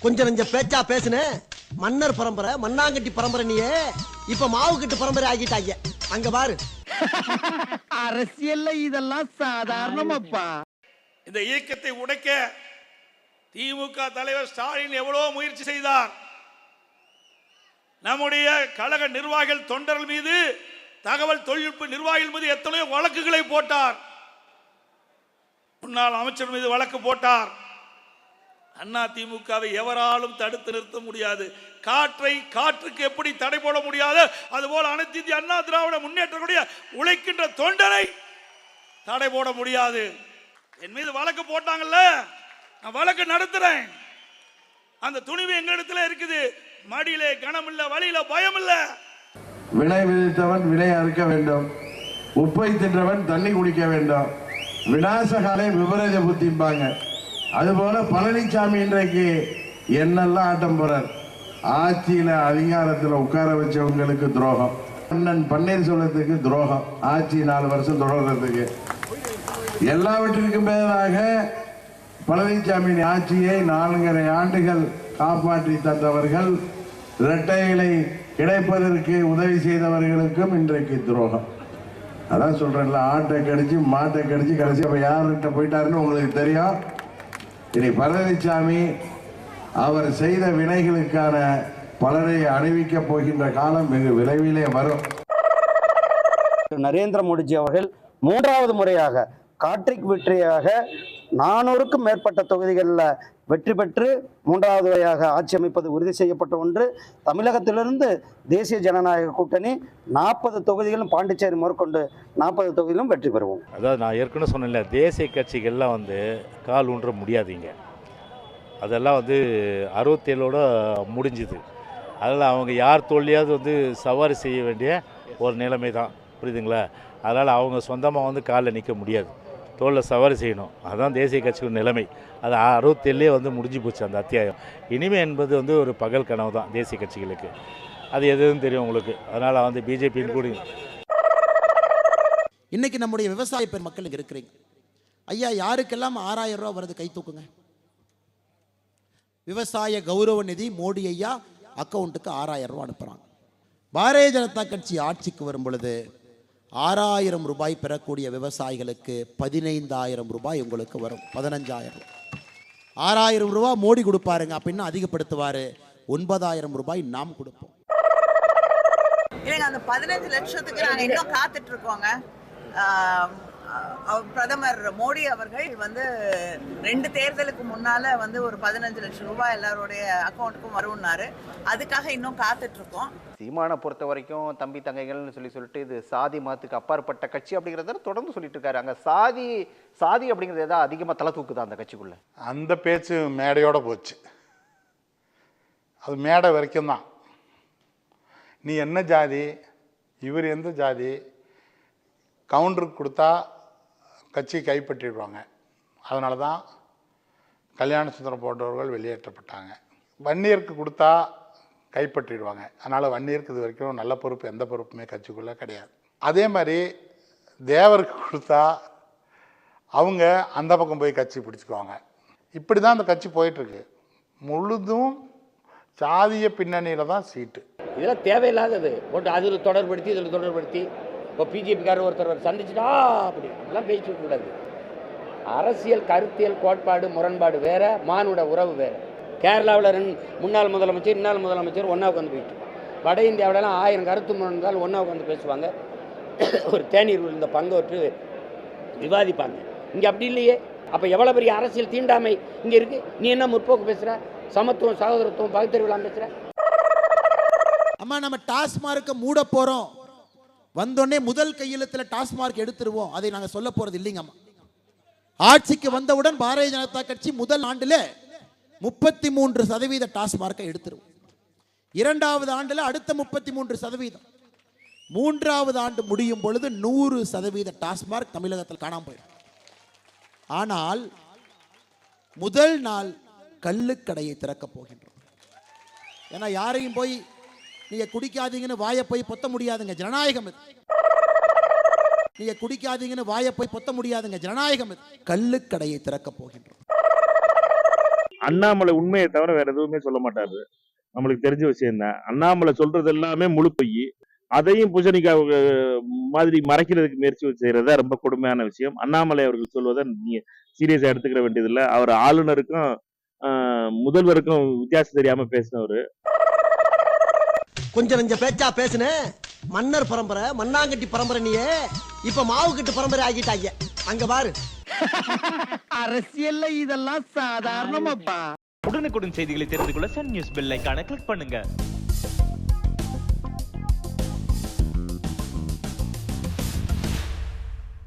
கொஞ்சம் நெஞ்ச பேச்சா பேசுன. மன்னர் பரம்பரை மண்ணாங்கட்டி பரம்பரை நீயே. இப்ப மாவு கட்டு பரம்பரை ஆகிட்டாங்க அங்க பாரு. அரசியல்ல இதெல்லாம் சாதாரணமாப்பா. இந்த இயக்கத்தை உடைக்க திமுக தலைவர் ஸ்டாலின் எவ்வளவு முயற்சி செய்தார். நம்முடைய கழக நிர்வாகிகள் தொண்டர்கள் மீது தகவல் தொழில்நுட்ப நிர்வாகிகள் மீது எத்தனையோ வழக்குகளை போட்டார். முன்னாள் அமைச்சர் மீது வழக்கு போட்டார். அண்ணா திமுகவை எவராலும் தடுத்து நிறுத்த முடியாது. காற்றை காற்றுக்கு எப்படி தடை போட முடியாது அதுபோல் அனைத்து இந்திய அண்ணா திராவிட முன்னேற்றக்கூடிய உழைக்கின்ற தொண்டரை தடை போட முடியாது. என் மீது வழக்கு போட்டாங்கல்ல? நான் வழக்கு நடத்துறேன். அந்த துணிவு எங்களிடத்துல இருக்குது. மடியிலே கனம் இல்ல வழியில பயம் இல்ல வினை விதித்தவன் வினை அறுக்க வேண்டும். உப்பை தின்றவன் தண்ணி குடிக்க வேண்டும். விநாசகாலை விபரீத புத்திம்பாங்க. அதுபோல பழனிசாமி இன்றைக்கு என்னெல்லாம் ஆட்டம் போறார்? ஆட்சியில அதிகாரத்தில் உட்கார வச்சவங்களுக்கு துரோகம். அண்ணன் பன்னீர்செல்வத்துக்கு துரோகம். ஆட்சி நாலு வருஷம் தொடர்றதுக்கு. எல்லாவற்றிற்கும் மேலாக பழனிசாமியின் ஆட்சியை நான்கரை ஆண்டுகள் காப்பாற்றி தந்தவர்கள் இரட்டைகளை கிடைப்பதற்கு உதவி செய்தவர்களுக்கும் இன்றைக்கு துரோகம். அதான் சொல்றேன்ல ஆட்டை கடிச்சு மாட்டை கடிச்சு கடைசி அப்ப யார்கிட்ட போயிட்டாருன்னு உங்களுக்கு தெரியும். இனி பழனிசாமி அவர் செய்த வினைகளுக்கான பலரை அணிவிக்கப் போகின்ற காலம் வெகு விரைவிலே வரும். நரேந்திர மோடிஜி அவர்கள் மூன்றாவது முறையாக காட்ரிக் வெற்றியாக நானூறுக்கும் மேற்பட்ட தொகுதிகளில் வெற்றி பெற்று மூன்றாவது முறையாக ஆட்சி அமைப்பது உறுதி செய்யப்பட்ட ஒன்று. தமிழகத்திலிருந்து தேசிய ஜனநாயக கூட்டணி நாற்பது தொகுதிகளும் பாண்டிச்சேரி முதற்கொண்டு நாற்பது தொகுதியிலும் வெற்றி பெறுவோம். அதாவது நான் ஏற்கனவே சொன்னேன்ல தேசிய கட்சிகள்லாம் வந்து கால் ஊன்ற முடியாதீங்க. அதெல்லாம் வந்து அறுபத்தேழோட முடிஞ்சுது. அதில் அவங்க யார் தோல்வியாவது வந்து சவாரி செய்ய வேண்டிய ஒரு நிலைமை தான் புரியுதுங்களா? அதனால் அவங்க சொந்தமாக வந்து காலில் நிற்க முடியாது. தோளில் சவாரி செய்யணும். அதுதான் தேசிய கட்சியோட நிலைமை. அது அறுபத்தேழுலேயே வந்து முடிஞ்சு போச்சு அந்த அத்தியாயம். இனிமே என்பது வந்து ஒரு பகல் கனவு தான் தேசிய கட்சிகளுக்கு. அது எதுன்னு தெரியும் உங்களுக்கு. அதனால் வந்து பிஜேபின்னு கூட. இன்னைக்கு நம்முடைய விவசாய பெருமக்கள் இங்கே இருக்கிறீங்க. ஐயா யாருக்கெல்லாம் ஆறாயிரம் ரூபா வருது கை தூக்குங்க? விவசாய கௌரவ நிதி மோடி ஐயா அக்கௌண்ட்டுக்கு ஆறாயிரம் ரூபாய் அனுப்புகிறாங்க பாரதிய ஜனதா கட்சி ஆட்சிக்கு வரும் பொழுது ஆறாயிரம் ரூபாய் பெறக்கூடிய விவசாயிகளுக்கு பதினைந்தாயிரம் ரூபாய் உங்களுக்கு வரும். பதினஞ்சாயிரம். ஆறாயிரம் ரூபாய் மோடி கொடுப்பாருங்க அப்படின்னு அதிகப்படுத்துவார் அதிகப்படுத்துவாரு. ஒன்பதாயிரம் ரூபாய் நாம் கொடுப்போம். இல்லைங்க அந்த பதினஞ்சு லட்சத்துக்கு நாங்கள் இன்னும் காத்துட்டு இருக்கோங்க. ஆஹ் பிரதமர் மோடி அவர்கள் வந்து ரெண்டு தேர்தலுக்கு முன்னால வந்து ஒரு பதினஞ்சு லட்சம் ரூபாய் எல்லாருடைய அக்கௌண்ட்டுக்கும் வரும்னாரு. அதுக்காக இன்னும் காத்துட்டு இருக்கோம் சீமானை பொறுத்த வரைக்கும் தம்பி தங்கைகள்னு சொல்லி சொல்லிட்டு இது சாதி மதத்துக்கு அப்பாற்பட்ட கட்சி அப்படிங்கிறத தொடர்ந்து சொல்லிட்டு இருக்காரு அங்க சாதி சாதி அப்படிங்கிறது ஏதாவது அதிகமா தலை தூக்குதா அந்த கட்சிக்குள்ள? அந்த பேச்சு மேடையோட போச்சு. அது மேடை வரைக்கும் தான். நீ என்ன ஜாதி இவர் எந்த ஜாதி கவுண்டருக்கு கொடுத்தா கட்சி கைப்பற்றிடுவாங்க அதனால தான் கல்யாண சுந்தரம் போன்றவர்கள் வெளியேற்றப்பட்டாங்க. வன்னியருக்கு கொடுத்தா கைப்பற்றிடுவாங்க. அதனால் வன்னியருக்கு இது வரைக்கும் நல்ல பொறுப்பு எந்த பொறுப்புமே கட்சிக்குள்ளே கிடையாது. அதே மாதிரி தேவருக்கு கொடுத்தா அவங்க அந்த பக்கம் போய் கட்சி பிடிச்சிக்குவாங்க. இப்படி தான் அந்த கட்சி போயிட்டுருக்கு. முழுதும் சாதிய பின்னணியில் தான் சீட்டு. இதெல்லாம் தேவையில்லாதது. போட்டு அதில் தொடர்படுத்தி இதில் தொடர்படுத்தி இப்போ பிஜேபிக்காரர் ஒருத்தர் சந்திச்சுட்டா அப்படி. அப்படிலாம் பேசிட்டு கூடாது. அரசியல் கருத்தியல் கோட்பாடு முரண்பாடு வேற மானுட உறவு வேற. கேரளாவில் ரெண்டு முன்னாள் முதலமைச்சர் இன்னாள் முதலமைச்சர் ஒன்றா உட்காந்து போயிட்டு வட இந்தியாவிலலாம் ஆயிரம் கருத்து முரண்பால் ஒன்றா உட்காந்து பேசுவாங்க. ஒரு தேநீர் விழுந்த பங்கோற்று விவாதிப்பாங்க. இங்கே அப்படி இல்லையே. அப்போ எவ்வளோ பெரிய அரசியல் தீண்டாமை இங்கே இருக்குது நீ என்ன முற்போக்கு பேசுகிற சமத்துவம் சகோதரத்துவம் பகுத்தறிவுலாம் பேசுகிற அம்மா நம்ம டாஸ்மார்க்கை மூட போகிறோம் வந்தோடனே முதல் கையெழுத்தில் டாஸ்மார்க் எடுத்துருவோம். அதை நாங்கள் சொல்ல போகிறது இல்லைங்கம்மா ஆட்சிக்கு வந்தவுடன் பாரதிய ஜனதா கட்சி முதல் ஆண்டில் முப்பத்தி மூன்று சதவீத டாஸ்மார்க்கை எடுத்துருவோம். இரண்டாவது ஆண்டில் அடுத்த முப்பத்தி மூன்று சதவீதம். மூன்றாவது ஆண்டு முடியும் பொழுது நூறு சதவீத டாஸ்மார்க் தமிழகத்தில் காணாம போயிடும். ஆனால் முதல் நாள் கள்ளுக்கடையை திறக்கப் போகின்றோம். ஏன்னா யாரையும் போய் நீங்க குடிக்காதீங்கன்னு வாயை போய் பொத்த முடியாதுங்க. ஜனநாயகம் இது. நீங்க குடிக்காதீங்கன்னு வாயை போய் பொத்த முடியாதுங்க. ஜனநாயகம் இது. கள்ளுக்கடையை திறக்கப் போகின்றோம். அண்ணாமலை உண்மையை தவிர வேற எதுவுமே சொல்ல மாட்டாரு. நம்மளுக்கு தெரிஞ்ச விஷயம் தான். அண்ணாமலை சொல்றது எல்லாமே முழு பொய். அதையும் பூசணிக்கா மாதிரி மறைக்கிறதுக்கு முயற்சி செய்யறதா ரொம்ப கொடுமையான விஷயம். அண்ணாமலை அவர்கள் சொல்வதை நீங்க சீரியஸா எடுத்துக்கிற வேண்டியதில்லை. அவர் ஆளுநருக்கும் முதல்வருக்கும் வித்தியாசம் தெரியாம பேசினவர். கொஞ்சம் நெஞ்ச பேச்சா பேசுன? மன்னர் பரம்பரை மண்ணாங்கட்டி பரம்பரை நீயே. இப்ப மாவு கட்டு பரம்பரை ஆகிட்டாங்க. அங்க பாரு. அரசியல்ல இதெல்லாம் சாதாரணமாப்பா. உடனுக்குடன் செய்திகளை தெரிந்து கொள்ள சன் நியூஸ் பெல் ஐகானை கிளிக் பண்ணுங்க.